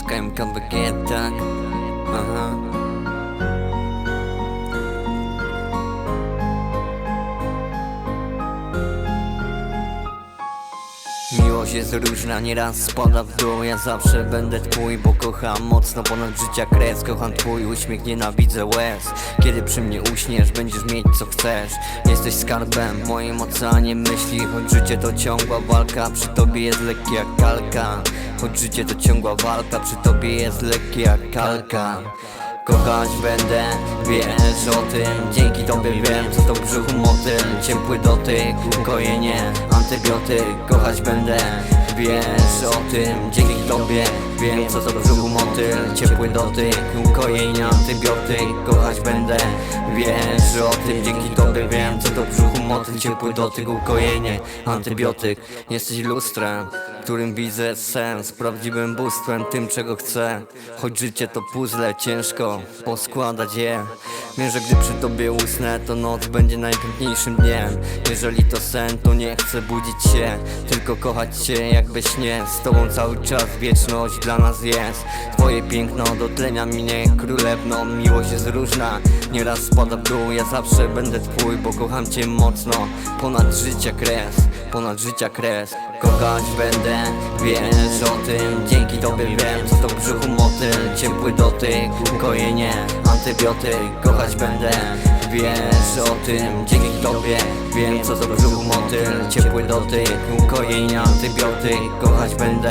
ткаем конвагета Miłość jest różna, nieraz spada w dół. Ja zawsze będę twój, bo kocham mocno ponad życia kres. Kocham twój uśmiech, nienawidzę łez. Kiedy przy mnie uśniesz, będziesz mieć co chcesz. Jesteś skarbem w moim oceanie myśli. Choć życie to ciągła walka, przy tobie jest lekkie jak kalka. Choć życie to ciągła walka, przy tobie jest lekkie jak kalka Kochać będę, wiesz o tym. Dzięki tobie wiem, co to brzuchu motyl. Ciepły dotyk, ukojenie, antybiotyk. Kochać będę, wiesz o tym. Dzięki tobie. Wiem, co to w brzuchu motyl Ciepły dotyk, ukojenie, antybiotyk Kochać będę, wiesz o tym Dzięki tobie wiem, co to w brzuchu motyl Ciepły dotyk, ukojenie, antybiotyk. Jesteś lustrem, którym widzę sens Prawdziwym bóstwem, tym czego chcę. Choć życie to puzzle, ciężko poskładać je. Wiem, że gdy przy tobie usnę, to noc będzie najpiękniejszym dniem. Jeżeli to sen, to nie chcę budzić się Tylko kochać cię jak we śnie Z tobą cały czas wieczność dla nas jest. Twoje piękno do tlenia minie królewną Miłość jest różna, nieraz spada w dół Ja zawsze będę twój, bo kocham cię mocno. Ponad życia kres, ponad życia kres. Kochać będę, wiesz o tym. Dzięki tobie wiem, co to brzuchu motyl Ciepły dotyk, ukojenie, antybiotyk. Kochać będę, wiesz o tym. Dzięki tobie wiem, co to brzuchu motyl Ciepły dotyk, ukojenie, antybiotyk. Kochać będę,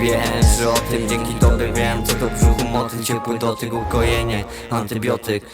wiesz o tym. Dzięki tobie wiem, co to brzuchu motyl Ciepły dotyk, ukojenie, antybiotyk